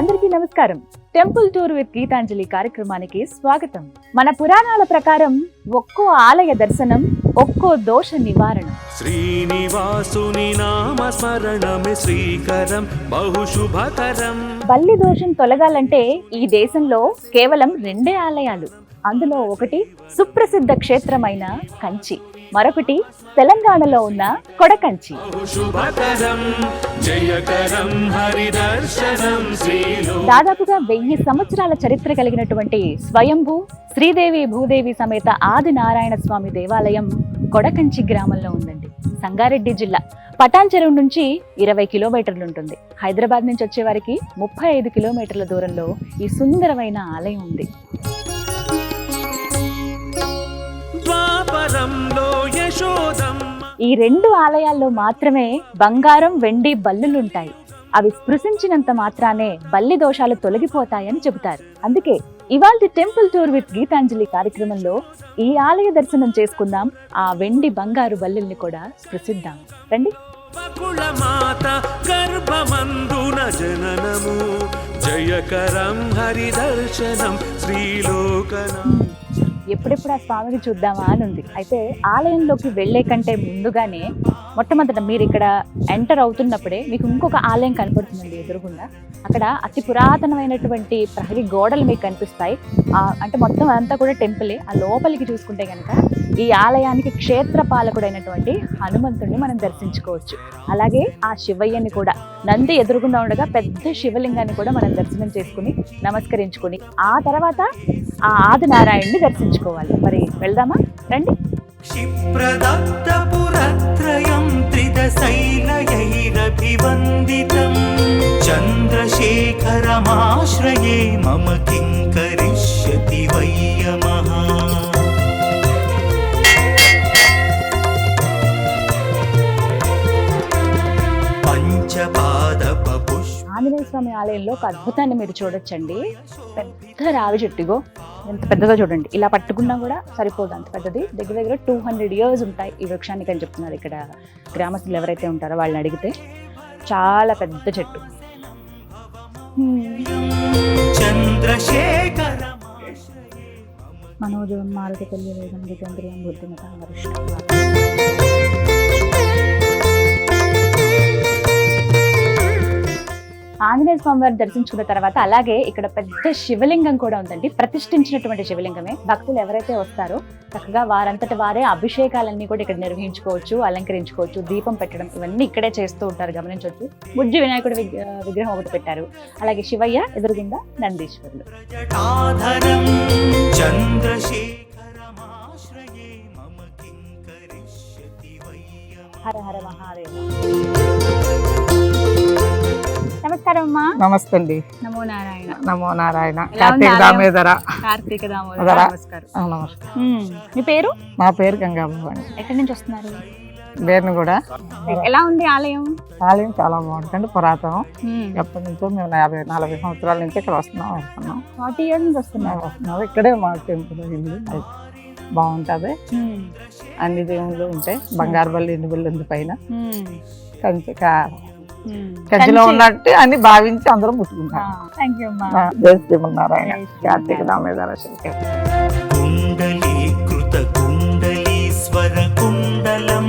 అందరికీ నమస్కారం. Temple tour with Gitanjali కార్యక్రమానికి స్వాగతం. మన పురాణాల ప్రకారం ఒక్కో ఆలయ దర్శనం ఒక్కో దోష నివారణ. శ్రీనివాసుని నామ స్మరణమే శ్రీకరం బహుశుభకరం బల్లి దోషం తొలగాలంటే ఈ దేశంలో కేవలం రెండే ఆలయాలు. అందులో ఒకటి సుప్రసిద్ధ క్షేత్రమైన కంచి. మరొకటి తెలంగాణలో ఉన్న కొడకంచి. దాదాపుగా వెయ్యి సంవత్సరాల చరిత్ర కలిగినటువంటి స్వయంభూ శ్రీదేవి భూదేవి సమేత ఆది నారాయణ స్వామి దేవాలయం కొడకంచి గ్రామంలో ఉందండి. సంగారెడ్డి జిల్లా. పటాన్ చెరువు నుంచి ఇరవై కిలోమీటర్లు ఉంటుంది. హైదరాబాద్ నుంచి వచ్చే వారికి ముప్పై ఐదు కిలోమీటర్ల దూరంలో ఈ సుందరమైన ఆలయం ఉంది. ద్వాపరంలో ఈ రెండు ఆలయాల్లో మాత్రమే బంగారం వెండి బల్లులుంటాయి. అవి స్పృశించినంత మాత్రానే బల్లి దోషాలు తొలగిపోతాయని చెబుతారు. అందుకే ఇవాల్టి టెంపుల్ టూర్ విత్ గీతాంజలి కార్యక్రమంలో ఈ ఆలయ దర్శనం చేసుకుందాం. ఆ వెండి బంగారు బల్లుల్ని కూడా స్పృశిద్దాం. రండి. గర్భమందున జననము. జయకరం హరిదర్శనం శ్రీలోకనం. ఎప్పుడెప్పుడు ఆ స్వామిని చూద్దామా అని ఉంది. అయితే ఆలయంలోకి వెళ్ళే కంటే ముందుగానే మొట్టమొదట మీరు ఇక్కడ ఎంటర్ అవుతున్నప్పుడే మీకు ఇంకొక ఆలయం కనపడుతుందండి ఎదురుగుండా. అక్కడ అతి పురాతనమైనటువంటి ప్రహరీ గోడలు మీకు కనిపిస్తాయి. అంటే మొత్తం అంతా కూడా టెంపులే. ఆ లోపలికి చూసుకుంటే కనుక ఈ ఆలయానికి క్షేత్ర పాలకుడైనటువంటి హనుమంతుడిని మనం దర్శించుకోవచ్చు. అలాగే ఆ శివయ్యని కూడా నంది ఎదురుగుండా ఉండగా పెద్ద శివలింగాన్ని కూడా మనం దర్శనం చేసుకుని నమస్కరించుకుని ఆ తర్వాత ఆ ఆదినారాయణ్ని దర్శించుకోవాలి. మరి వెళ్దామా? రండి. క్షిప్రదత్తపురత్రయం त्रिदशैलयैरभिवन्दितं चन्द्रशेखरमाश्रये मम किं స్వామి ఆలయంలో ఒక అద్భుతాన్ని మీరు చూడొచ్చండి. పెద్ద రావి చెట్టుగో ఎంత పెద్దగా చూడండి. ఇలా పట్టుకున్నా కూడా సరిపోదు అంత పెద్దది. దగ్గర దగ్గర టూ హండ్రెడ్ ఇయర్స్ ఉంటాయి ఈ వృక్షానికి అని చెప్తున్నారు ఇక్కడ గ్రామస్తులు ఎవరైతే ఉంటారో వాళ్ళని అడిగితే. చాలా పెద్ద చెట్టు. మనోజం మారుతి కళ్యాణం ఆంజనేయ స్వామి వారిని దర్శించుకున్న తర్వాత అలాగే ఇక్కడ పెద్ద శివలింగం కూడా ఉందండి. ప్రతిష్ఠించినటువంటి శివలింగమే. భక్తులు ఎవరైతే వస్తారో చక్కగా వారంతటి వారే అభిషేకాలన్నీ కూడా ఇక్కడ నిర్వహించుకోవచ్చు అలంకరించుకోవచ్చు దీపం పెట్టడం ఇవన్నీ ఇక్కడే చేస్తూ ఉంటారు గమనించవచ్చు బుజ్జి వినాయకుడి విగ్రహం ఒకటి పెట్టారు. అలాగే శివయ్య ఎదురుగింద నందీశ్వరుడు హర హర మహాదేవ. నమస్కారం అమ్మా నమస్తే అండి నమో నారాయణ. నమో నారాయణ. కార్తీక? దామేదర. కార్తీక దామోదర. నమస్కారం. మీ పేరు? నా పేరు గంగాబాబు అండి ఎక్కడి నుంచి వస్తున్నారు? పేరుని కూడా. ఎలా ఉంది ఆలయం? ఆలయం చాలా బాగుంటుంది పురాతనం. ఎప్పటి నుంచో మేము యాభై నలభై సంవత్సరాల నుంచి ఇక్కడ వస్తున్నాం వస్తున్నాం. ఫార్టీ ఇయర్స్ నుంచి వస్తున్నారు. వస్తున్నాం. ఇక్కడే మా టెంపుల్ ఇల్లు బాగుంటుంది. అన్ని దేవుళ్ళు ఉంటాయి. బంగారు బల్లి ఎన్ని బల్లి ఉంది పైన. కంచి. Hmm. కంచిలో ఉన్నట్టు అని భావించి అందరం ముట్టుకుంటాం. Ah, ah, కుండలం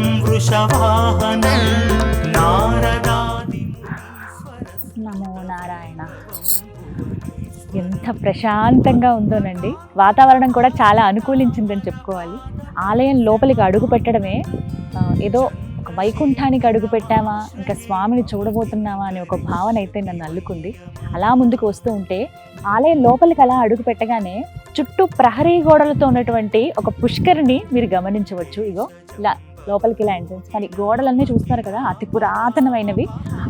నమో నారాయణ. ఎంత ప్రశాంతంగా ఉందోనండి. వాతావరణం కూడా చాలా అనుకూలించిందని చెప్పుకోవాలి. ఆలయం లోపలికి అడుగు పెట్టడమే ఏదో ఒక వైకుంఠానికి అడుగు పెట్టామా? ఇంకా స్వామిని చూడబోతున్నామా అనే ఒక భావన అయితే నన్ను అల్లుకుంది. అలా ముందుకు వస్తూ ఉంటే ఆలయం లోపలికి అలా అడుగు పెట్టగానే చుట్టూ ప్రహరీ గోడలతో ఉన్నటువంటి ఒక పుష్కరిని మీరు గమనించవచ్చు. ఇగో ఇలా లోపలికి ఇలా ఎంట్రన్స్ కానీ గోడలన్నీ చూస్తున్నారు కదా అతి పురాతనమైనవి.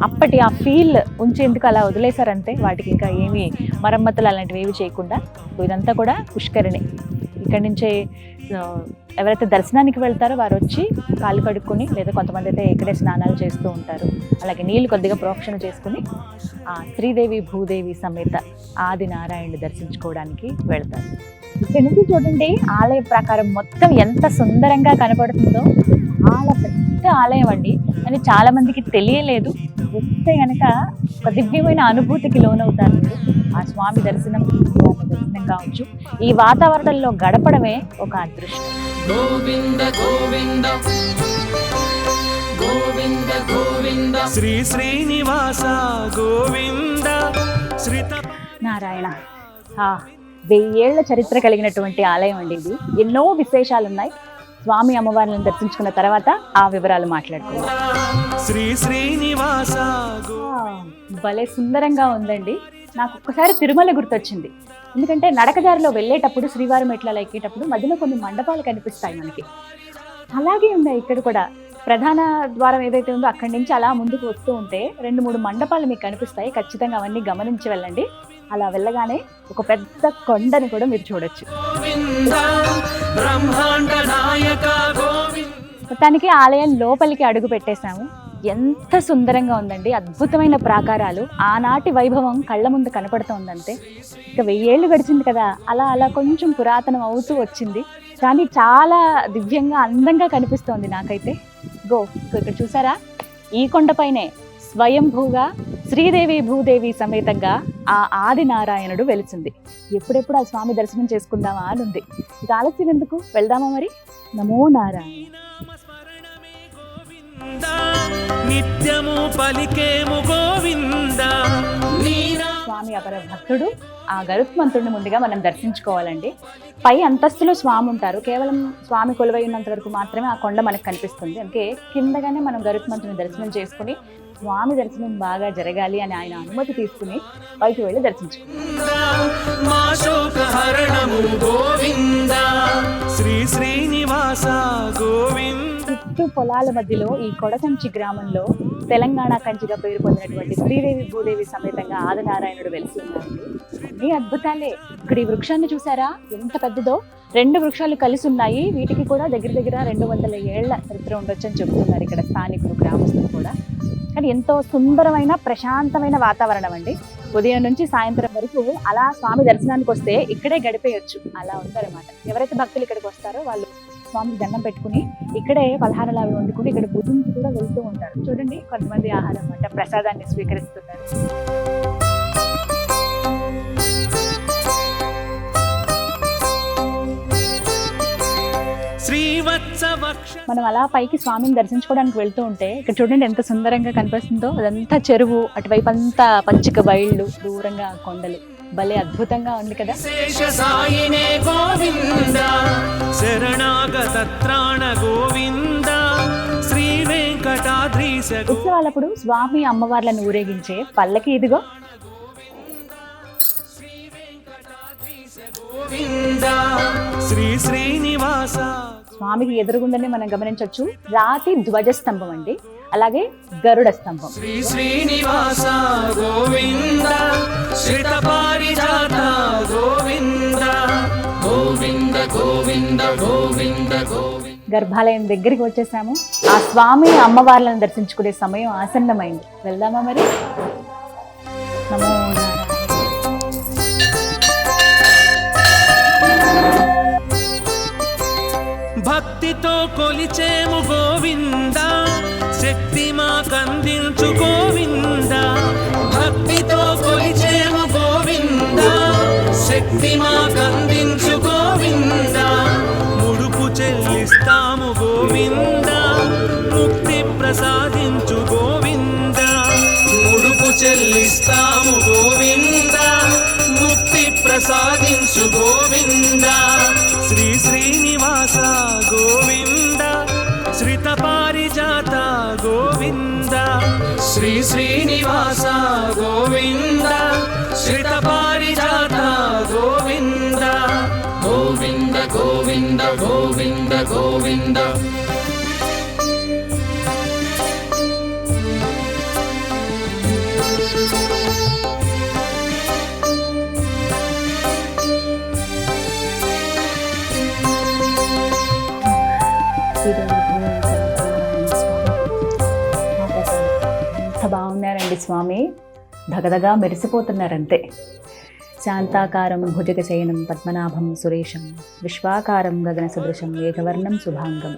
అప్పటి ఆ ఫీల్ ఉంచేందుకు అలా వదిలేశారంతే వాటికి ఇంకా ఏమీ మరమ్మతులు అలాంటివి ఏవి చేయకుండా ఇదంతా కూడా పుష్కరిణి. ఇక్కడి నుంచే ఎవరైతే దర్శనానికి వెళ్తారో వారు వచ్చి కాళ్ళు కడుక్కొని లేదా కొంతమంది అయితే ఇక్కడే స్నానాలు చేస్తూ ఉంటారు. అలాగే నీళ్ళు కొద్దిగా ప్రోక్షణ చేసుకుని ఆ శ్రీదేవి భూదేవి సమేత ఆది దర్శించుకోవడానికి వెళ్తారు. ఇక్కడ నుంచి చూడండి ఆలయ ప్రకారం మొత్తం ఎంత సుందరంగా కనపడుతుందో చాలా పెద్ద ఆలయం అండి. అని చాలా మందికి తెలియలేదు. వస్తే గనక ఒక దివ్యమైన అనుభూతికి లోనవుతారు. ఆ స్వామి దర్శనం దర్శనం కావచ్చు. ఈ వాతావరణంలో గడపడమే ఒక అదృష్టం. గోవింద గోవింద. గోవింద గోవింద. శ్రీ శ్రీనివాస గోవింద. శ్రీత నారాయణ. ఆ వెయ్యేళ్ళ చరిత్ర కలిగినటువంటి ఆలయం అండి ఇది. ఎన్నో విశేషాలు ఉన్నాయి స్వామి అమ్మవారిని దర్శించుకున్న తర్వాత ఆ వివరాలు మాట్లాడుకుందాం. శ్రీ శ్రీనివాస భలే సుందరంగా ఉందండి. నాకు ఒక్కసారి తిరుమల గుర్తొచ్చింది. ఎందుకంటే నడకదారిలో వెళ్ళేటప్పుడు శ్రీవారి మెట్ల ఎక్కేటప్పుడు మధ్యలో కొన్ని మండపాలు కనిపిస్తాయి మనకి. అలాగే ఉన్నాయి ఇక్కడ కూడా. ప్రధాన ద్వారం ఏదైతే ఉందో అక్కడి నుంచి అలా ముందుకు వస్తూ ఉంటే రెండు మూడు మండపాలు మీకు కనిపిస్తాయి. ఖచ్చితంగా అవన్నీ గమనించి వెళ్ళండి. అలా వెళ్ళగానే ఒక పెద్ద కొండని కూడా మీరు చూడొచ్చు. మొత్తానికి ఆలయం లోపలికి అడుగు పెట్టేశాము. ఎంత సుందరంగా ఉందండి అద్భుతమైన ప్రాకారాలు. ఆనాటి వైభవం కళ్ళ ముందు కనపడుతోందంతే. ఇక వెయ్యేళ్ళు గడిచింది కదా అలా అలా కొంచెం పురాతనం అవుతూ వచ్చింది. కానీ చాలా దివ్యంగా అందంగా కనిపిస్తోంది నాకైతే. గో ఇక్కడ చూసారా? ఈ కొండపైనే స్వయంభూగా శ్రీదేవి భూదేవి సమేతంగా ఆ ఆది నారాయణుడు వెలిసింది. ఎప్పుడెప్పుడు ఆ స్వామి దర్శనం చేసుకుందామా అని ఉంది. ఇక ఆలస్యం ఎందుకు? వెళ్దామా మరి? నమో నారాయణ. నిత్యము పలికేము గోవింద స్వామి అపర భక్తుడు ఆ గరుత్మంతుడిని ముందుగా మనం దర్శించుకోవాలండి. పై అంతస్తులో స్వామి ఉంటారు. కేవలం స్వామి కొలువై ఉన్నంత వరకు మాత్రమే ఆ కొండ మనకు కనిపిస్తుంది. అందుకే కిందగానే మనం గరుత్మంతుని దర్శనం చేసుకుని స్వామి దర్శనం బాగా జరగాలి అని ఆయన అనుమతి తీసుకుని పైకి వెళ్ళి గోవింద. చుట్టూ పొలాల మధ్యలో ఈ కొడకంచి గ్రామంలో తెలంగాణ కంచిగా పేరు పొందినటువంటి శ్రీదేవి భూదేవి సమేతంగా ఆదినారాయణుడు వెలిసి ఉన్నారండి అన్ని అద్భుతాలే. ఇక్కడ ఈ వృక్షాన్ని చూసారా? ఎంత పెద్దదో. రెండు వృక్షాలు కలిసి ఉన్నాయి. వీటికి కూడా దగ్గర దగ్గర రెండు వందల ఏళ్ళ చరిత్ర ఉండొచ్చని చెబుతున్నారు ఇక్కడ స్థానికులు గ్రామస్తులు కూడా. కానీ ఎంతో సుందరమైన ప్రశాంతమైన వాతావరణం అండి. ఉదయం నుంచి సాయంత్రం వరకు అలా స్వామి దర్శనానికి వస్తే ఇక్కడే గడిపేయొచ్చు. అలా ఉంటారన్నమాట ఎవరైతే భక్తులు ఇక్కడికి వస్తారో వాళ్ళు స్వామికి దండం పెట్టుకుని ఇక్కడే పలహారాలు అవి వండుకుని ఇక్కడ భుజించి కూడా వెళ్తూ ఉంటారు. చూడండి కొంతమంది ఆహారం అంటే ప్రసాదాన్ని స్వీకరిస్తున్నారు. మనం అలా పైకి స్వామిని దర్శించుకోవడానికి వెళ్తూ ఉంటే ఇక్కడ చూడండి ఎంత సుందరంగా కనిపిస్తుందో. అదంతా చెరువు అటువైపు అంతా పచ్చిక బయళ్ళు దూరంగా కొండలు. భలే అద్భుతంగా ఉంది కదా. సాయినే గోవింద శ్రీ వెంకటాద్రీశ ఉత్సవాలప్పుడు స్వామి అమ్మవార్లను ఊరేగించే పల్లకి ఇదిగో. శ్రీ శ్రీనివాస స్వామికి ఎదురుగుండానే మనం గమనించవచ్చు. రాతి ధ్వజస్తంభం అండి. అలాగే గరుడ స్తంభం. శ్రీ శ్రీనివాస గోవింద శ్రిత పారిజాత గోవింద గోవింద గోవింద గోవింద గోవింద. గర్భాలయం దగ్గరికి వచ్చేసాము. ఆ స్వామి అమ్మవార్లను దర్శించుకునే సమయం ఆసన్నమైంది. వెళ్దామా మరి? నమో భక్తితో కొలిచేము గోవింద. శక్తి మాకందించు గోవింద. భక్తితో కొలిచేము గోవింద. శక్తి మాకందించు ఆనంద ఎంత బాగున్నారండి స్వామి. దగదగా మెరిసిపోతున్నారంతే. శాంతాకారం భుజగశయనం పద్మనాభం సురేశం విశ్వాకారం గగన సదృశం ఏకవర్ణం శుభాంగం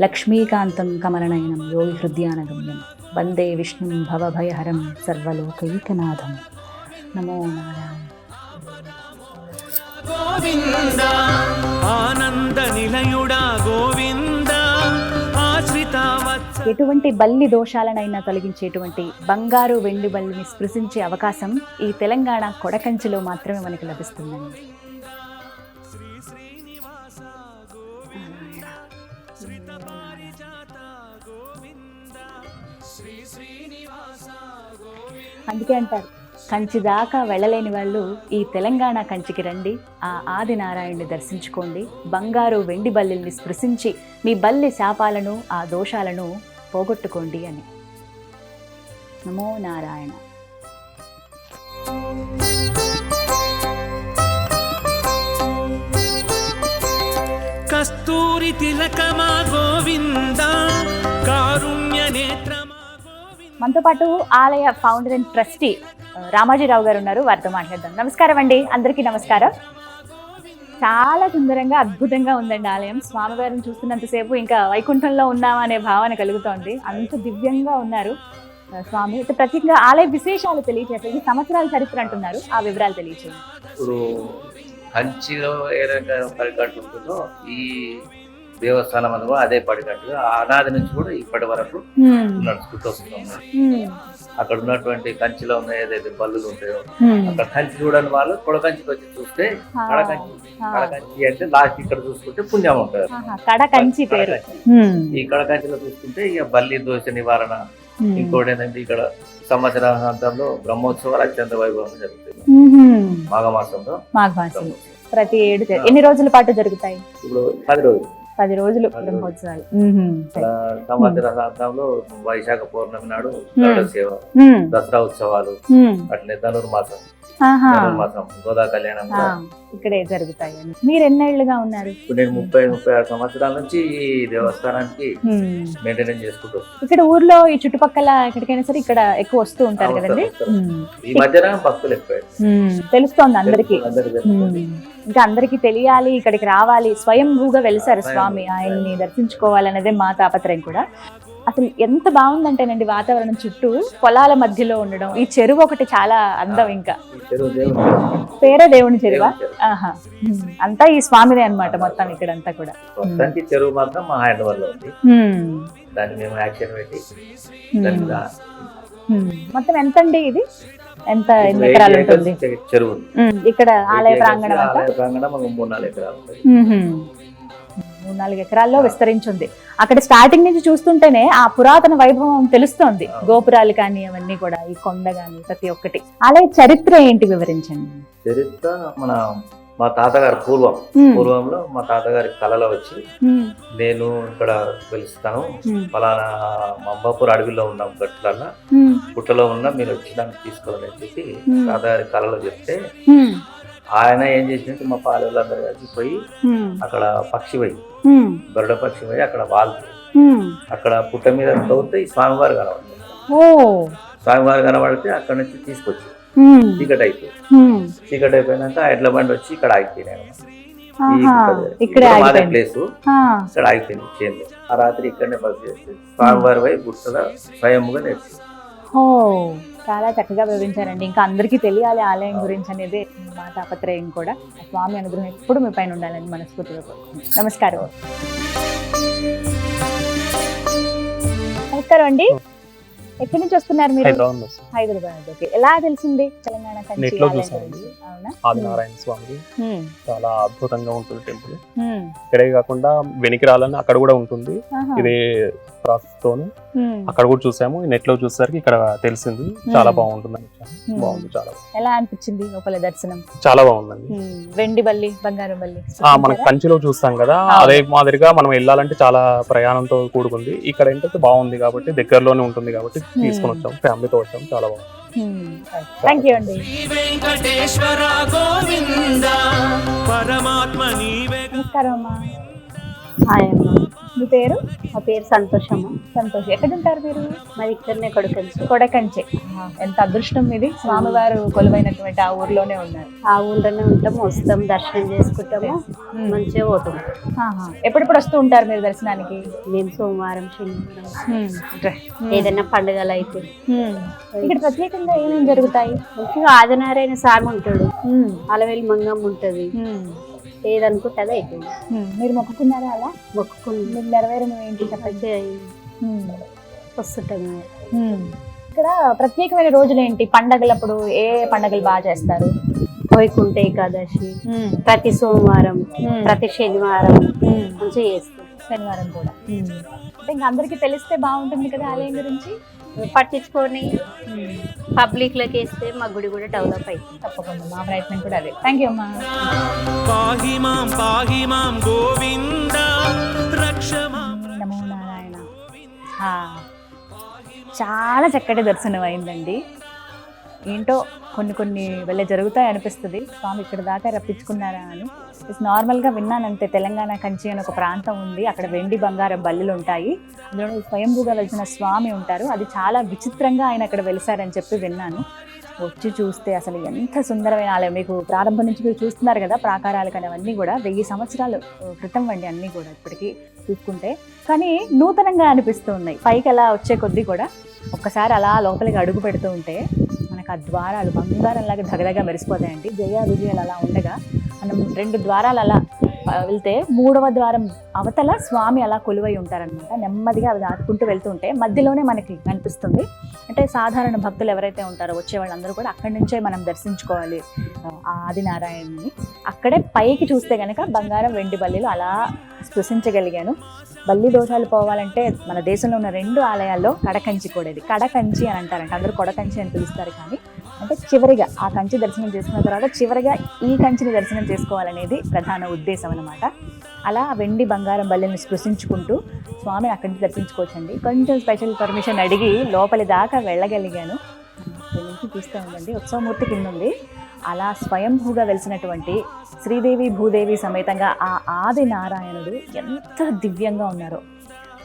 లక్ష్మీకాంతం కమలనయనం యోగి హృదయానగమ్యం వందే విష్ణుం భవభయహరం సర్వలోకైకనాథం నమో నారాయణ గోవింద ఆనంద నిలయుడా గోవింద ఎటువంటి బల్లి దోషాలనైనా తొలగించేటువంటి బంగారు వెండి బల్లిని స్పృశించే అవకాశం ఈ తెలంగాణ కొడకంచిలో మాత్రమే మనకి లభిస్తుందండి. అందుకే అంటారు కంచి దాకా వెళ్ళలేని వాళ్ళు ఈ తెలంగాణ కంచికి రండి ఆ ఆదినారాయణ్ని దర్శించుకోండి బంగారు వెండి బల్లిల్ని స్పృశించి మీ బల్లి శాపాలను ఆ దోషాలను పోగొట్టుకోండి అని. నమో నారాయణ. కస్తూరి తిలకమా గోవింద కారుణ్య నేత్రమా మనతో పాటు ఆలయ ఫౌండర్ అండ్ ట్రస్టీ రామాజీరావు గారు ఉన్నారు వారితో మాట్లాడదాం. నమస్కారం అండి అందరికీ నమస్కారం. చాలా సుందరంగా అద్భుతంగా ఉందండి ఆలయం. స్వామివారిని చూస్తున్నంతసేపు ఇంకా వైకుంఠంలో ఉన్నామా అనే భావన కలుగుతోంది. అంత దివ్యంగా ఉన్నారు స్వామి. ప్రత్యేకంగా ఆలయ విశేషాలు తెలియచేసేది సంవత్సరాల చరిత్ర అంటున్నారు. ఆ వివరాలు తెలియచేయండి. ఇప్పుడు కంచిలో ఏ రకంగా పడికట్టు ఉంటుందో ఈ దేవస్థానం అదే పడికట్టుగా అనాది నుంచి కూడా ఇప్పటి వరకు నడుచుకుంటూ వస్తున్నాం. అక్కడ ఉన్నటువంటి కంచిలో ఉన్న ఏదైతే బల్లులు ఉంటాయో అక్కడ కంచి చూడని వాళ్ళు కొడకంచికి వచ్చి చూస్తే కడకంచి కడకంచి అంటే లాస్ట్ ఇక్కడ చూసుకుంటే పుణ్యం ఉంటుంది కడ కంచి పేరు. కడకంచి. ఈ కడకంచిలో చూసుకుంటే ఇక బల్లి దోష నివారణ. ఇంకోటి ఏంటంటే ఇక్కడ సంవత్సరాంతంలో బ్రహ్మోత్సవాలు అత్యంత వైభవంగా జరుగుతాయి. మాఘమాసంలో. ప్రతి ఏడు ఎన్ని రోజుల పాటు జరుగుతాయి? ఇప్పుడు పది రోజులు. పది రోజులు. బ్రహ్మోత్సవాలు ఇక్కడ సంవత్సరాంతంలో వైశాఖ పౌర్ణమి నాడు సేవ. దసరా ఉత్సవాలు. అట్లే ధనుర్మాసం గోదా కళ్యాణం. ఇక్కడే జరుగుతాయి మీరు ఎన్నేళ్ళుగా ఉన్నారు ఇప్పుడు నేను ముప్పై ముప్పై ఆరు సంవత్సరాల నుంచి ఈ దేవస్థానానికి. మెయింటెనెన్స్ చేసుకుంటూ. ఇక్కడ ఊర్లో ఈ చుట్టుపక్కల ఎక్కడికైనా సరే ఇక్కడ ఎక్కువ వస్తూ ఉంటారు కదండి. ఈ మధ్యన భక్తులు ఎక్కువ. తెలుస్తోంది అందరికి. ఇంకా అందరికి తెలియాలి ఇక్కడికి రావాలి స్వయంభూగా వెలిసారు స్వామి. ఆయన్ని దర్శించుకోవాలన్నదే మా తాపత్రయం కూడా అసలు ఎంత బాగుందంటేనండి వాతావరణం చుట్టూ పొలాల మధ్యలో ఉండడం. ఈ చెరువు ఒకటి చాలా అందం ఇంకా. పేరే దేవుని చెరువా. ఆహా. అంతా ఈ స్వామిదే అన్నమాట మొత్తం ఇక్కడంతా కూడా. ప్రస్తుతానికి చెరువు మాత్రం మా హ్యాండ్ వల్ల ఉంది. మ్మ్. దాన్ని మేము యాక్షన్ పెట్టి. మొత్తం ఎంత అండి ఇది? ఎంత ఎన్ని ఎకరాలు ఉంటుంది? చెరువు. ఇక్కడ ఆలయ ప్రాంగణం అంతా? ప్రాంగణం మూడు నాలుగు ఎకరాలు. మూడు నాలుగు ఎకరాల్లో విస్తరించింది అక్కడ స్టార్టింగ్ నుంచి చూస్తుంటేనే ఆ పురాతన వైభవం తెలుస్తోంది. గోపురాలు కానీ అవన్నీ కూడా ఈ కొండ కానీ ప్రతి ఒక్కటి ఆలయ చరిత్ర ఏంటి వివరించండి చరిత్ర మన మా తాతగారు పూర్వం. పూర్వంలో మా తాతగారి కళలో వచ్చి. నేను ఇక్కడ వెలుస్తాను మ్మ్. ఫలానా మంబాపూర్ అడవిలో ఉన్నాం మ్మ్. పుట్టలో ఉన్నా మీరు వచ్చినాక తీసుకోవాలని అని చెప్పి. తాతగారి కళలో చెప్తే. ఆయన ఏం చేసినట్టు మా పాలెళ్ళందరూ కలిసి పోయి. అక్కడ పక్షి పోయి. గరుడ పక్షి పోయి అక్కడ వాళ్ళు. అక్కడ పుట్ట మీద తవ్వుతే ఈ స్వామివారు కనబడుతుంది ఓ స్వామివారు కనబడితే అక్కడ నుంచి తీసుకొచ్చి. చీకటి అయిపోయి. చీకటి అయిపోయినాక ఎడ్ల బండి వచ్చి ఇక్కడ ఆగిపోయినాయి. ఇక్కడే ప్లేస్. ఇక్కడ ఆగిపోయింది చేయండి ఆ రాత్రి ఇక్కడనే బస్ చేసి స్వామివారి వై గుట్టలో స్వయంగా నేర్చి చాలా చక్కగా వివరించారండి ఇంకా అందరికీ తెలియాలి ఆలయం గురించి అనేది మా తాపత్రయం కూడా స్వామి అనుగ్రహం ఎప్పుడు మీ పైన ఉండాలని మనస్ఫూర్తిగా కోరుకుంటున్నాను. నమస్కారం. నమస్కారం అండి. ఎక్కడి నుంచి వస్తున్నారు మీరు? హైదరాబాద్. ఓకే. ఎలా తెలిసింది? తెలంగాణ నెట్లో ఆదినారాయణ స్వామిది. హ్మ్. చాలా అద్భుతంగా ఉంటుంది టెంపుల్. ఇక్కడే కాకుండా వెనికి రాలని అక్కడ కూడా ఉంటుంది. ఇదే ప్రాసెస్ తోని. అక్కడ కూడా చూసాము. నెట్లో చూసేసరికి ఇక్కడ తెలిసింది. చాలా. బాగుంటుంది అని. బాగుంది చాలా. ఎలా అనిపించింది లోపల దర్శనం? చాలా బాగుందండి. వెండి బల్లి బంగారం బల్లి. ఆ మనం కంచిలో చూస్తాం కదా. అదే మాదిరిగా మనం వెళ్ళాలంటే చాలా ప్రయాణంతో కూడుకుంది. ఇక్కడ ఏంటంటే బాగుంది కాబట్టి దగ్గరలోనే ఉంటుంది కాబట్టి తీసుకొని వచ్చాం. ఫ్యామిలీతో వచ్చాం. చాలా బాగుంది. థ్యాంక్ యూ అండి. శ్రీ వెంకటేశ్వర గోవింద. పరమాత్మ నీవే నమస్కారం అమ్మా. హాయ్ అమ్మ. మీ పేరు? మా పేరు సంతోషమ్మ. సంతోష్. ఎక్కడ ఉంటారు మీరు? మాది ఇక్కడనే కొడుకు కొడకంచె. ఎంత అదృష్టం ఇది. స్వామివారు కొలువైనటువంటి ఆ ఊర్లోనే ఉన్నారు. ఆ ఊళ్ళోనే ఉంటాం వస్తాం దర్శనం చేసుకుంటాము మంచిగా పోతాం. ఆహా. ఎప్పుడెప్పుడు వస్తూ ఉంటారు మీరు దర్శనానికి? మేము సోమవారం శనివారం. Hmm. ఏదైనా పండుగలు అయితే. ఇక్కడ ప్రత్యేకంగా ఏమేమి జరుగుతాయి? మంచిగా ఆదినారాయణ స్వామి ఉంటాడు. అలవేలి మంగమ్మ ఉంటది. ఏదనుకుంటే అదే అవుతుంది మీరు మొక్కుకున్నారా అలా? మొక్కుకుని మీకు నెరవేరను ఏంటి చెప్పండి? వస్తుంటాం. ఇక్కడ ప్రత్యేకమైన రోజులు ఏంటి పండగలప్పుడు ఏ పండగలు బాగా చేస్తారు? వైకుంఠ ఏకాదశి ప్రతి సోమవారం ప్రతి శనివారం మంచిగా చేస్తాం శనివారం కూడా. అంటే ఇంకా అందరికీ తెలిస్తే బాగుంటుంది కదా ఆలయం గురించి? పట్టించుకొని పబ్లిక్లోకి వేస్తే మా గుడి కూడా డెవలప్ అవుతుంది. తప్పకుండా మా ప్రయత్నం కూడా అదే. థ్యాంక్ యూ అమ్మా. పాహి మాం పాహి మాం గోవింద. నమో నారాయణ. చాలా చక్కటి దర్శనం అయిందండి. ఏంటో కొన్ని కొన్ని వెళ్ళే జరుగుతాయి అనిపిస్తుంది. స్వామి ఇక్కడ దాకా రప్పించుకున్నారా అని. నార్మల్గా విన్నానంతే. తెలంగాణ కంచి అని ఒక ప్రాంతం ఉంది. అక్కడ వెండి బంగారం బల్లులు ఉంటాయి. అందులో స్వయంభూగా వెలిసిన స్వామి ఉంటారు. అది చాలా విచిత్రంగా ఆయన అక్కడ వెలిసారని చెప్పి విన్నాను. వచ్చి చూస్తే అసలు ఎంత సుందరమైన ఆలయం. మీకు ప్రారంభం నుంచి మీరు చూస్తున్నారు కదా ప్రాకారాలు కానీ అవన్నీ కూడా వెయ్యి సంవత్సరాలు క్రితం వండి అన్నీ కూడా ఇప్పటికీ చూసుకుంటే. కానీ నూతనంగా అనిపిస్తూ ఉన్నాయి. పైకి అలా వచ్చే కొద్దీ కూడా ఒక్కసారి అలా లోపలికి అడుగు పెడుతూ ఉంటే మనకు ఆ ద్వారాలు బంగారంలాగా దగదగా మెరిసిపోతాయండి. జయ విజయాలు అలా ఉండగా మనం రెండు ద్వారాలు అలా వెళ్తే మూడవ ద్వారం అవతల స్వామి అలా కొలువై ఉంటారనమాట నెమ్మదిగా అవి దాటుకుంటూ వెళ్తుంటే మధ్యలోనే మనకి కనిపిస్తుంది. అంటే సాధారణ భక్తులు ఎవరైతే ఉంటారో వచ్చే వాళ్ళందరూ కూడా అక్కడి నుంచే మనం దర్శించుకోవాలి ఆ ఆదినారాయణని. అక్కడే పైకి చూస్తే కనుక బంగారం వెండి బల్లీలు అలా స్పృశించగలిగాను. బల్లి దోషాలు పోవాలంటే మన దేశంలో ఉన్న రెండు ఆలయాల్లో కడకంచి కూడా ఇది. కడకంచి అని అంటారంట. అందరూ కొడకంచి అని పిలుస్తారు కానీ అంటే చివరిగా ఆ కంచి దర్శనం చేసుకున్న తర్వాత చివరిగా ఈ కంచిని దర్శనం చేసుకోవాలనేది ప్రధాన ఉద్దేశం అనమాట అలా వెండి బంగారం బల్లెని స్పృశించుకుంటూ స్వామిని అక్కడి నుంచి దర్శించుకోవచ్చండి. కొంచెం స్పెషల్ పర్మిషన్ అడిగి లోపలి దాకా వెళ్ళగలిగాను. అక్కడి నుంచి చూస్తూ ఉండండి. ఉత్సవమూర్తి కింద ఉంది. అలా స్వయంభూగా వెలిసినటువంటి శ్రీదేవి భూదేవి సమేతంగా ఆ ఆది నారాయణుడు ఎంత దివ్యంగా ఉన్నారో.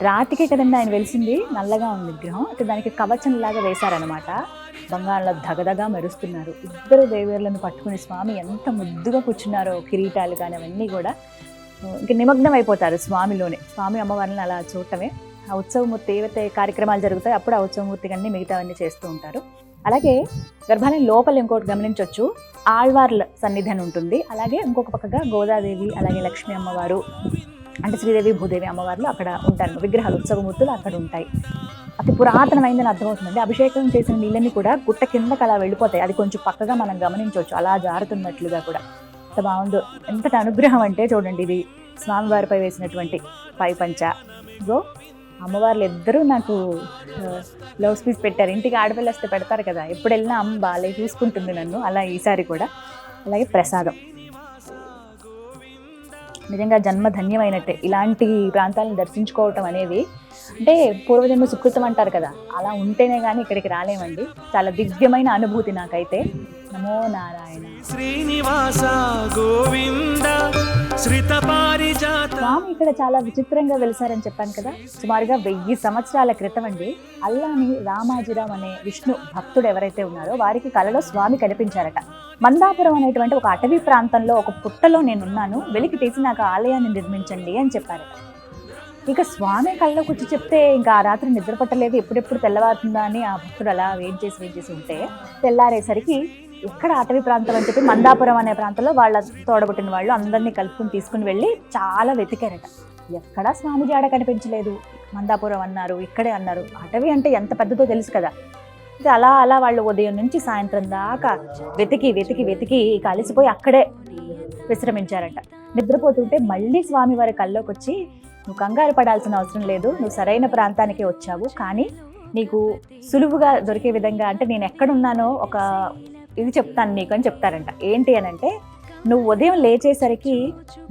రాతికే కదండి ఆయన వెలిసింది? నల్లగా ఉంది విగ్రహం. దానికి కవచంలాగా వేశారనమాట బంగారంలో దగదగా మెరుస్తున్నారు. ఇద్దరు దేవేర్లను పట్టుకుని స్వామి ఎంత ముద్దుగా కూర్చున్నారో కిరీటాలు కానీ అవన్నీ కూడా. ఇంక నిమగ్నం అయిపోతారు స్వామిలోనే. స్వామి అమ్మవారిని అలా చూడటమే. ఆ ఉత్సవమూర్తి ఏవైతే కార్యక్రమాలు జరుగుతాయో అప్పుడు ఆ ఉత్సవమూర్తి కానీ మిగతావన్నీ చేస్తూ ఉంటారు. అలాగే గర్భాలయం లోపల ఇంకోటి గమనించవచ్చు ఆళ్వార్ల సన్నిధి అని ఉంటుంది. అలాగే ఇంకొక పక్కగా గోదాదేవి అలాగే లక్ష్మీ అమ్మవారు అంటే శ్రీదేవి భూదేవి అమ్మవార్లు అక్కడ ఉంటారు. విగ్రహాలు ఉత్సవమూర్తులు అక్కడ ఉంటాయి. అతి పురాతనమైందని అర్థమవుతుందండి అభిషేకం చేసిన నీళ్ళని కూడా గుట్ట కిందకి అలా వెళ్ళిపోతాయి. అది కొంచెం పక్కగా మనం గమనించవచ్చు. అలా జారుతున్నట్లుగా కూడా. ఎంత బాగుందో. ఎంతటి అనుగ్రహం అంటే చూడండి ఇది. స్వామివారిపై వేసినటువంటి పై పంచ. గో అమ్మవార్లు ఇద్దరూ నాకు లవ్ పీస్ పెట్టారు. ఇంటికి ఆడపిల్ల వస్తే పెడతారు కదా. ఎప్పుడు వెళ్ళినా అమ్మ బాలే చూసుకుంటుంది నన్ను. అలా ఈసారి కూడా. అలాగే ప్రసాదం. నిజంగా జన్మ ధన్యమైనట్టే. ఇలాంటి ప్రాంతాలను దర్శించుకోవటం అనేది అంటే పూర్వజన్మ సుకృతం అంటారు కదా. అలా ఉంటేనే కానీ ఇక్కడికి రాలేమండి. చాలా దివ్యమైన అనుభూతి నాకైతే. నమో నారాయణ. శ్రీనివాస గోవింద శ్రీత స్వామి ఇక్కడ చాలా విచిత్రంగా వెలిసారని చెప్పాను కదా. సుమారుగా వెయ్యి సంవత్సరాల క్రితం అండి. అల్లాని రామాజిరామ్ అనే విష్ణు భక్తుడు ఎవరైతే ఉన్నారో వారికి కలలో స్వామి కనిపించారట. మందాపురం అనేటువంటి ఒక అటవీ ప్రాంతంలో ఒక పుట్టలో నేనున్నాను వెలికి తీసి నాకు ఆలయాన్ని నిర్మించండి అని చెప్పారట. ఇక స్వామి కళ్ళకు వచ్చి చెప్తే ఇంకా ఆ రాత్రి నిద్ర పట్టలేదు. ఎప్పుడెప్పుడు తెల్లవారుతుందా అని ఆ భక్తుడు అలా వెయిట్ చేసి వెయిట్ చేసి ఉంటే తెల్లారేసరికి ఎక్కడ అటవీ ప్రాంతం అని చెప్పి మందాపురం అనే ప్రాంతంలో వాళ్ళ తోడబుట్టిన వాళ్ళు అందరినీ కలుపుకుని తీసుకుని వెళ్ళి చాలా వెతికారట. ఎక్కడా స్వామి జాడ కనిపించలేదు. మందాపురం అన్నారు ఇక్కడే అన్నారు. అటవీ అంటే ఎంత పెద్దదో తెలుసు కదా. ఇది అలా అలా వాళ్ళు ఉదయం నుంచి సాయంత్రం దాకా వెతికి వెతికి వెతికి కలిసిపోయి అక్కడే విశ్రమించారట. నిద్రపోతుంటే మళ్ళీ స్వామివారి కల్లోకి వచ్చి నువ్వు కంగారు పడాల్సిన అవసరం లేదు. నువ్వు సరైన ప్రాంతానికి వచ్చావు. కానీ నీకు సులువుగా దొరికే విధంగా అంటే నేను ఎక్కడున్నానో ఒక ఇది చెప్తాను నీకు అని చెప్తారంట. ఏంటి అని అంటే నువ్వు ఉదయం లేచేసరికి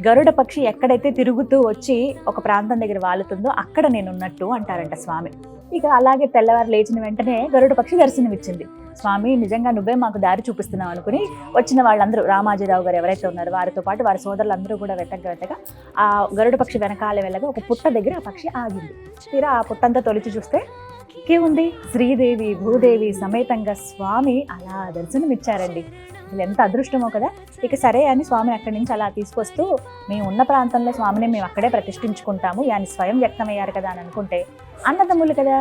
గరుడ పక్షి ఎక్కడైతే తిరుగుతూ వచ్చి ఒక ప్రాంతం దగ్గర వాలుతుందో అక్కడ నేను ఉన్నట్టు అంటారంట స్వామి. ఇక అలాగే తెల్లవారు లేచిన వెంటనే గరుడ పక్షి దర్శనమిచ్చింది. స్వామి నిజంగా నువ్వే మాకు దారి చూపిస్తున్నావు అనుకుని వచ్చిన వాళ్ళందరూ రామాజీరావు గారు ఎవరైతే ఉన్నారో వారితో పాటు వారి సోదరులందరూ కూడా వెతక వెతక ఆ గరుడ పక్షి వెనకాల వెళ్ళగా ఒక పుట్ట దగ్గర ఆ పక్షి ఆగింది. తీరా ఆ పుట్టంతా తొలిచి చూస్తే ఉంది. శ్రీదేవి భూదేవి సమేతంగా స్వామి అలా దర్శనమిచ్చారండి. అసలు ఎంత అదృష్టమో కదా. ఇక సరే అని స్వామిని అక్కడి నుంచి అలా తీసుకొస్తూ మేము ఉన్న ప్రాంతంలో స్వామిని మేము అక్కడే ప్రతిష్ఠించుకుంటాము. యాని స్వయం వ్యక్తమయ్యారు కదా అని అనుకుంటే అన్నదమ్ములు కదా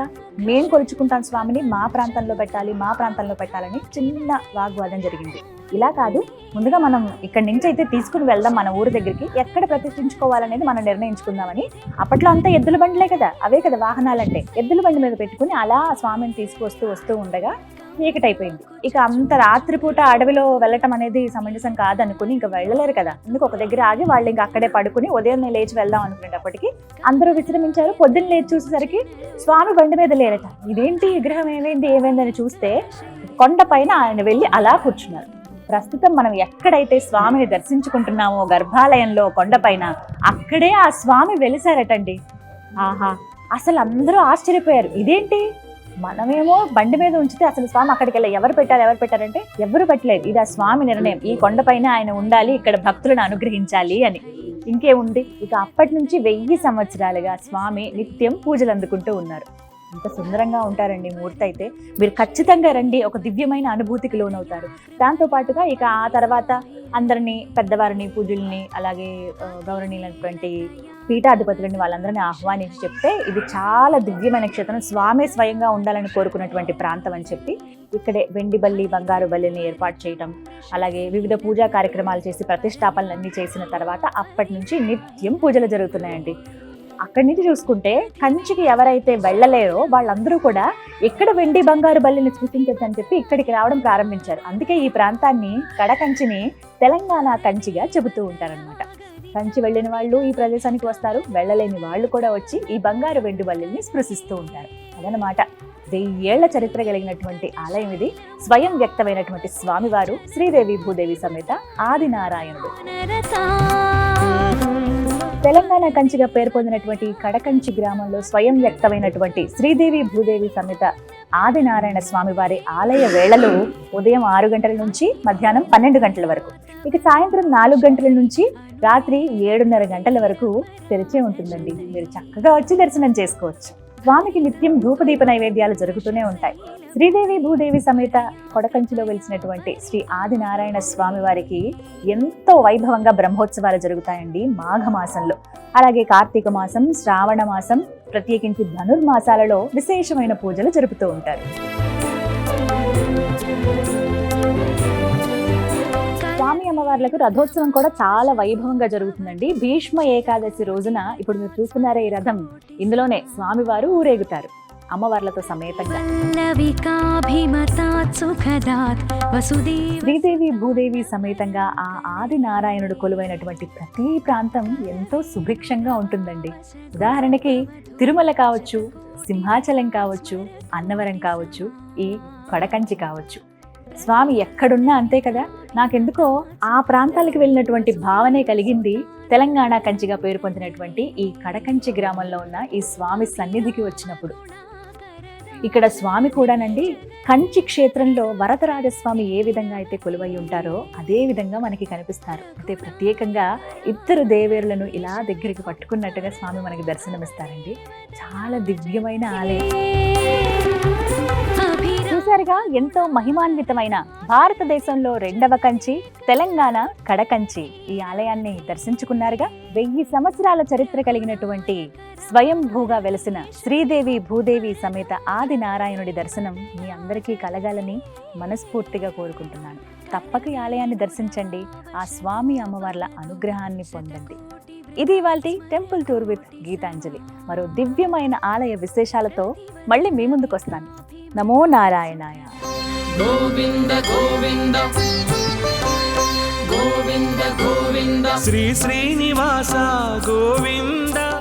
మేము కొలుచుకుంటాం స్వామిని మా ప్రాంతంలో పెట్టాలి మా ప్రాంతంలో పెట్టాలని చిన్న వాగ్వాదం జరిగింది. ఇలా కాదు ముందుగా మనం ఇక్కడి నుంచి అయితే తీసుకుని వెళ్దాం మన ఊరు దగ్గరికి ఎక్కడ ప్రతిష్ఠించుకోవాలనేది మనం నిర్ణయించుకుందామని. అప్పట్లో అంతా ఎద్దుల బండిలే కదా అవే కదా వాహనాలంటే. ఎద్దుల బండి మీద పెట్టుకుని అలా స్వామిని తీసుకొస్తూ వస్తూ ఉండగా చీకటైపోయింది. ఇక అంత రాత్రిపూట అడవిలో వెళ్ళటం అనేది సమంజసం కాదనుకుని ఇంకా వెళ్ళలేరు కదా. అందుకు ఒక దగ్గర ఆగి వాళ్ళు ఇంకా అక్కడే పడుకుని ఉదయం లేచి వెళ్దాం అనుకునేటప్పటికి అందరూ విశ్రమించారు. పొద్దున్న లేచి చూసేసరికి స్వామి బండి మీద లేరట. ఇదేంటి విగ్రహం ఏమైంది ఏమైందని చూస్తే కొండ పైన ఆయన వెళ్ళి అలా కూర్చున్నారు. ప్రస్తుతం మనం ఎక్కడైతే స్వామిని దర్శించుకుంటున్నామో గర్భాలయంలో కొండపైన అక్కడే ఆ స్వామి వెలిసారటండి. ఆహా అసలు అందరూ ఆశ్చర్యపోయారు. ఇదేంటి? మనమేమో బండి మీద ఉంచితే అసలు స్వామి అక్కడికి వెళ్ళి ఎవరు పెట్టారు ఎవరు పెట్టారంటే ఎవరు పెట్టలేదు. ఇది ఆ స్వామి నిర్ణయం. ఈ కొండపైన ఆయన ఉండాలి ఇక్కడ భక్తులను అనుగ్రహించాలి అని. ఇంకేముంది? ఇక అప్పటి నుంచి వెయ్యి సంవత్సరాలుగా స్వామి నిత్యం పూజలు అందుకుంటూ ఉన్నారు. ఎంత సుందరంగా ఉంటారండి మూర్తి అయితే. మీరు ఖచ్చితంగా రండి ఒక దివ్యమైన అనుభూతికి లోనవుతారు. దాంతో పాటుగా ఇక ఆ తర్వాత అందరినీ పెద్దవారిని పూజల్ని అలాగే ఆ, గౌరవనీయులైనటువంటి పీఠాధిపతులని వాళ్ళందరినీ ఆహ్వానించి చెప్తే ఇది చాలా దివ్యమైన క్షేత్రం. స్వామి స్వయంగా ఉండాలని కోరుకున్నటువంటి ప్రాంతం అని చెప్పి ఇక్కడే వెండి బల్లి బంగారు బల్లిని ఏర్పాటు చేయటం అలాగే వివిధ పూజా కార్యక్రమాలు చేసి ప్రతిష్టాపనలన్నీ చేసిన తర్వాత అప్పటి నుంచి నిత్యం పూజలు జరుగుతున్నాయండి. అక్కడి నుంచి చూసుకుంటే కంచికి ఎవరైతే వెళ్ళలేరో వాళ్ళందరూ కూడా ఎక్కడ వెండి బంగారు బల్లిని సృష్టించచ్చు అని చెప్పి ఇక్కడికి రావడం ప్రారంభించారు. అందుకే ఈ ప్రాంతాన్ని కడకంచిని తెలంగాణ కంచిగా చెబుతూ ఉంటారనమాట కంచి వెళ్ళిన వాళ్ళు ఈ ప్రదేశానికి వస్తారు. వెళ్ళలేని వాళ్ళు కూడా వచ్చి ఈ బంగారు వెండి బల్లిని స్పృశిస్తూ ఉంటారు. అదనమాట వెయ్యేళ్ళ చరిత్ర కలిగినటువంటి ఆలయం ఇది. స్వయం వ్యక్తమైనటువంటి స్వామివారు శ్రీదేవి భూదేవి సమేత ఆదినారాయణుడు. తెలంగాణ కంచిగా పేరు పొందినటువంటి కడకంచి గ్రామంలో స్వయం వ్యక్తమైనటువంటి శ్రీదేవి భూదేవి సమేత ఆదినారాయణ స్వామి వారి ఆలయ వేళలు ఉదయం ఆరు గంటల నుంచి మధ్యాహ్నం పన్నెండు గంటల వరకు. ఇక సాయంత్రం నాలుగు గంటల నుంచి రాత్రి ఏడున్నర గంటల వరకు తెరిచే ఉంటుందండి. మీరు చక్కగా వచ్చి దర్శనం చేసుకోవచ్చు. స్వామికి నిత్యం ధూపదీప నైవేద్యాలు జరుగుతూనే ఉంటాయి. శ్రీదేవి భూదేవి సమేత కొడకంచిలో వెలిసినటువంటి శ్రీ ఆదినారాయణ స్వామి వారికి ఎంతో వైభవంగా బ్రహ్మోత్సవాలు జరుగుతాయండి మాఘమాసంలో. అలాగే కార్తీక మాసం శ్రావణ మాసం ప్రత్యేకించి ధనుర్మాసాలలో విశేషమైన పూజలు జరుపుతూ ఉంటారు. స్వామి అమ్మవార్లకు రథోత్సవం కూడా చాలా వైభవంగా జరుగుతుందండి. భీష్మ ఏకాదశి రోజున ఇప్పుడు మీరు చూస్తున్నారే ఈ రథం. ఇందులోనే స్వామివారు ఊరేగుతారు. అమ్మవార్లతో సమేతంగా. శ్రీదేవి భూదేవి సమేతంగా ఆ ఆది నారాయణుడు కొలువైనటువంటి ప్రతి ప్రాంతం ఎంతో సుభిక్షంగా ఉంటుందండి. ఉదాహరణకి తిరుమల కావచ్చు సింహాచలం కావచ్చు అన్నవరం కావచ్చు ఈ కడకంచి కావచ్చు. స్వామి ఎక్కడున్నా అంతే కదా? నాకెందుకో ఆ ప్రాంతాలకు వెళ్ళినటువంటి భావనే కలిగింది తెలంగాణ కంచిగా పేరు పొందినటువంటి ఈ కడకంచి గ్రామంలో ఉన్న ఈ స్వామి సన్నిధికి వచ్చినప్పుడు. ఇక్కడ స్వామి కూడానండి కంచి క్షేత్రంలో వరదరాజస్వామి ఏ విధంగా అయితే కొలువై ఉంటారో అదే విధంగా మనకి కనిపిస్తారు. అయితే ప్రత్యేకంగా ఇద్దరు దేవేరులను ఇలా దగ్గరికి పట్టుకున్నట్టుగా స్వామి మనకి దర్శనమిస్తారండి. చాలా దివ్యమైన ఆలయం. చూసారుగా ఎంతో మహిమాన్వితమైన భారతదేశంలో రెండవ కంచి తెలంగాణ కడకంచి ఈ ఆలయాన్ని దర్శించుకున్నారుగా వెయ్యి సంవత్సరాల చరిత్ర కలిగినటువంటి స్వయంభూగా వెలసిన శ్రీదేవి భూదేవి సమేత ఆది నారాయణుడి దర్శనం మీ అందరికీ కలగాలని మనస్ఫూర్తిగా కోరుకుంటున్నాను. తప్పక ఈ ఆలయాన్ని దర్శించండి. ఆ స్వామి అమ్మవార్ల అనుగ్రహాన్ని పొందండి. ఇది ఇవాళ టెంపుల్ టూర్ విత్ గీతాంజలి. మరో దివ్యమైన ఆలయ విశేషాలతో మళ్ళీ మీ ముందుకు వస్తాను నమో నారాయణాయ. గోవింద గోవింద. గోవింద గోవింద. శ్రీ శ్రీనివాస గోవింద.